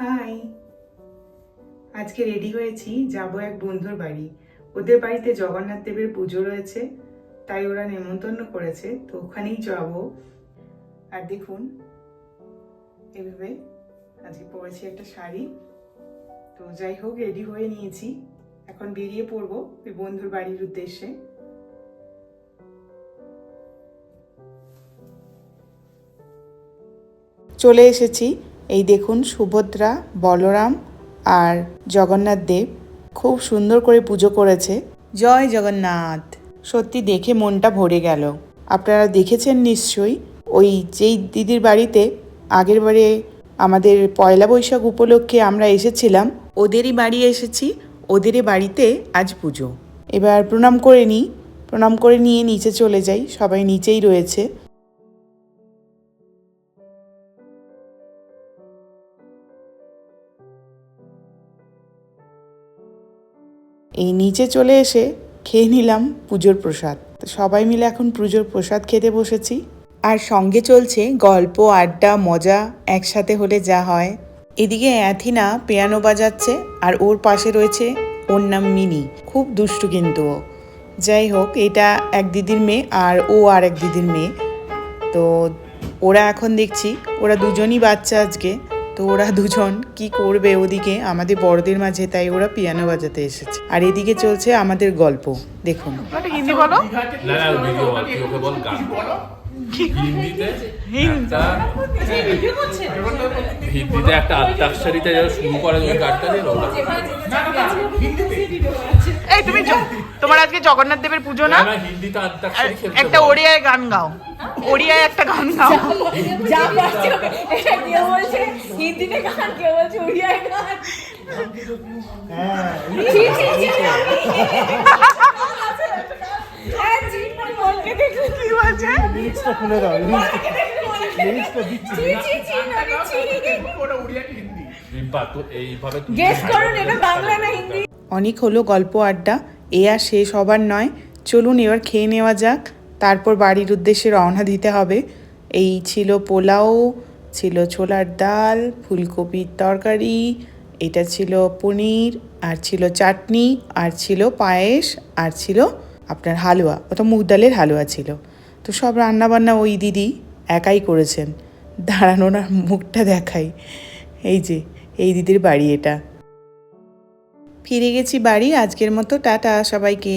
High. আজকে ready হয়েছি, যাব এক বন্ধুর বাড়ি। ওদের বাড়িতে জগন্নাথ দেবের পুজো রয়েছে, তাই ওরা নেমন্তন্ন করেছে, তো ওখানেই যাব। আর দেখুন, এভাবে আজকে পরেছি একটা শাড়ি। তো যাই হোক, রেডি হয়ে নিয়েছি। এখন বেরিয়ে পড়ব ওই বন্ধুর বাড়ির উদ্দেশ্যে। চলে এসেছি। এই দেখুন সুভদ্রা, বলরাম আর জগন্নাথ দেব খুব সুন্দর করে পুজো করেছে। জয় জগন্নাথ। সত্যি দেখে মনটা ভরে গেল। আপনারা দেখেছেন নিশ্চয়ই, ওই যেই দিদির বাড়িতে আগের বারে আমাদের পয়লা বৈশাখ উপলক্ষে আমরা এসেছিলাম, ওদেরই বাড়ি এসেছি, ওদেরই বাড়িতে আজ পুজো। এবার প্রণাম করে নিই, প্রণাম করে নিয়ে নিচে চলে যাই, সবাই নিচেই রয়েছে। এই নিচে চলে এসে খেয়ে নিলাম পুজোর প্রসাদ। সবাই মিলে এখন পুজোর প্রসাদ খেতে বসেছি। আর সঙ্গে চলছে গল্প, আড্ডা, মজা, একসাথে হলে যা হয়। এদিকে অ্যাথিনা পিয়ানো বাজাচ্ছে আর ওর পাশে রয়েছে ওর নাম মিনি। খুব দুষ্টু কিন্তু ও। যাই হোক, এটা এক দিদির মেয়ে আর ও আর এক দিদির মেয়ে। তো ওরা এখন দেখছি, ওরা দুজনই বাচ্চা আজকে। তো ওরা দুজন কি করবে ওদিকে? আমাদের বড়দের মাঝে তাই ওরা পিয়ানো বাজাতে এসেছে। আর এদিকে চলছে আমাদের গল্প। দেখুন। হিন্দি বলো? না না ভিডিও বল তুই ওকে বল গান হিন্দিতে একটা হিন্দিতে আত্মাক্ষরিতে যারা শুরু করে গানটা তুমি তোমার আজকে জগন্নাথ দেবের পুজো না? একটা ওড়িয়ায় গান গাও। ওড়িয়ায় একটা গান গাও। যা পারছ এটা কেউ বলছে হিন্দিতে গান কেউ বলছে গান। হ্যাঁ, হয়। এইভাবে তুই Guess করুন এটা বাংলা না হিন্দি? অনেক হলো গল্প আড্ডা, এ আর শেষ হবার নয়। চলুন এবার খেয়ে নেওয়া যাক। তারপর বাড়ির উদ্দেশ্যে রওনা দিতে হবে। এই ছিল পোলাও, ছিল ছোলার ডাল, ফুলকপির তরকারি, এটা ছিল পনির, আর ছিল চাটনি, আর ছিল পায়েস, আর ছিল আপনার হালুয়া। ওটা মুগ ডালের হালুয়া ছিল। তো সব রান্নাবান্না ওই দিদি একাই করেছেন। দাঁড়ানোর মুখটা দেখাই। এই যে, এই দিদির বাড়ি এটা। ফিরে গেছি বাড়ি আজকের মতো টাটা সবাইকে।